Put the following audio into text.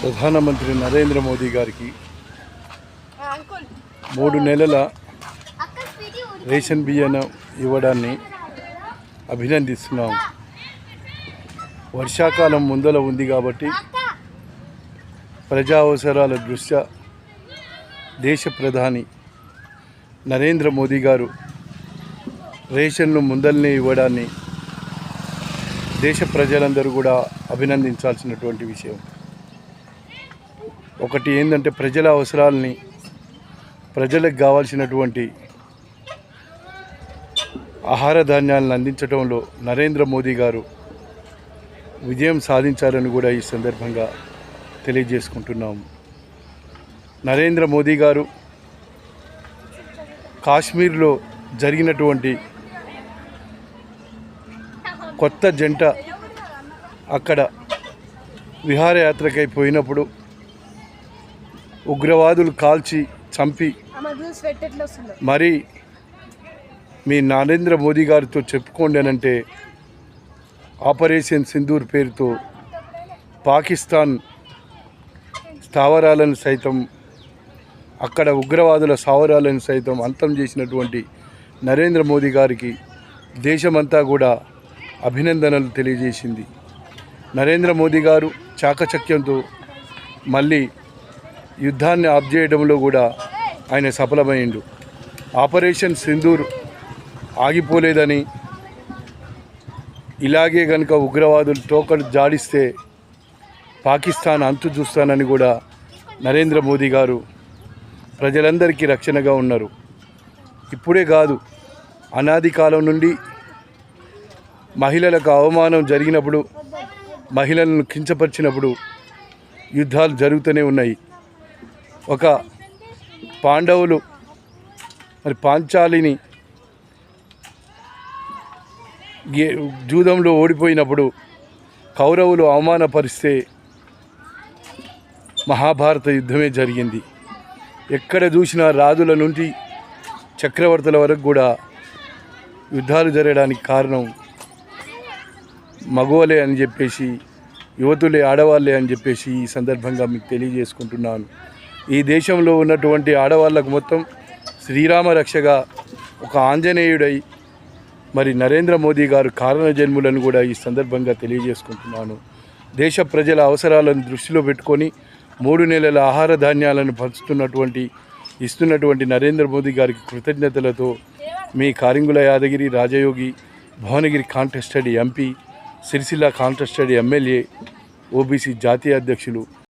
ప్రధానమంత్రి నరేంద్ర మోదీ గారికి మూడు నెలల రేషన్ బియ్యం ఇవ్వడాన్ని అభినందిస్తున్నాం. వర్షాకాలం ముందల ఉంది కాబట్టి ప్రజా అవసరాల దృష్ట్యా దేశ ప్రధాని నరేంద్ర మోదీ గారు రేషన్ను ముందల్నే ఇవ్వడాన్ని దేశ ప్రజలందరూ కూడా అభినందించాల్సినటువంటి విషయం. ఒకటి ఏంటంటే ప్రజల అవసరాలని ప్రజలకు కావాల్సినటువంటి ఆహార ధాన్యాలను అందించడంలో నరేంద్ర మోదీ గారు విజయం సాధించారని కూడా ఈ సందర్భంగా తెలియజేసుకుంటున్నాము నరేంద్ర మోదీ గారు కాశ్మీర్లో జరిగినటువంటి కొత్త జంట అక్కడ విహారయాత్రకై పోయినప్పుడు ఉగ్రవాదులు కాల్చి చంపి మరి మీ నరేంద్ర మోదీ గారితో చెప్పుకోండి అని అంటే ఆపరేషన్ సింధూర్ పేరుతో పాకిస్తాన్ స్థావరాలను సైతం అక్కడ ఉగ్రవాదుల స్థావరాలను సైతం అంతం చేసినటువంటి నరేంద్ర మోదీ గారికి దేశమంతా కూడా అభినందనలు తెలియజేసింది. నరేంద్ర మోదీ గారు చాకచక్యంతో మళ్ళీ యుద్ధాన్ని ఆప్ చేయడంలో కూడా ఆయన సఫలమైండు. ఆపరేషన్ సింధూర్ ఆగిపోలేదని ఇలాగే కనుక ఉగ్రవాదులు టోకలు జాడిస్తే పాకిస్తాన్ అంతు చూస్తానని కూడా నరేంద్ర మోదీ గారు ప్రజలందరికీ రక్షణగా ఉన్నారు. ఇప్పుడే కాదు అనాది కాలం నుండి మహిళలకు అవమానం జరిగినప్పుడు మహిళలను కించపరిచినప్పుడు యుద్ధాలు జరుగుతూనే ఉన్నాయి. ఒక పాండవులు మరి పాంచాలిని గే- జూదంలో ఓడిపోయినప్పుడు కౌరవులు అవమానపరిస్తే మహాభారత యుద్ధమే జరిగింది. ఎక్కడ చూసినా రాజుల నుండి చక్రవర్తుల వరకు కూడా యుద్ధాలు జరగడానికి కారణం మగోలే అని చెప్పేసి యువతులే ఆడవాళ్ళే అని చెప్పేసి ఈ సందర్భంగా మీకు తెలియజేసుకుంటున్నాను. ఈ దేశంలో ఉన్నటువంటి ఆడవాళ్ళకు మొత్తం శ్రీరామ రక్షగా ఒక ఆంజనేయుడై మరి నరేంద్ర మోదీ గారు కారణ జన్ములను కూడా ఈ సందర్భంగా తెలియజేసుకుంటున్నాను. దేశ ప్రజల అవసరాలను దృష్టిలో పెట్టుకొని మూడు నెలల ఆహార ధాన్యాలను పంచుతున్నటువంటి ఇస్తున్నటువంటి నరేంద్ర మోదీ గారికి కృతజ్ఞతలతో మీ Karingula Yadagiri Rajayogi Bhuvanagiri contested MP Sircilla contested MLA OBC జాతీయ అధ్యక్షులు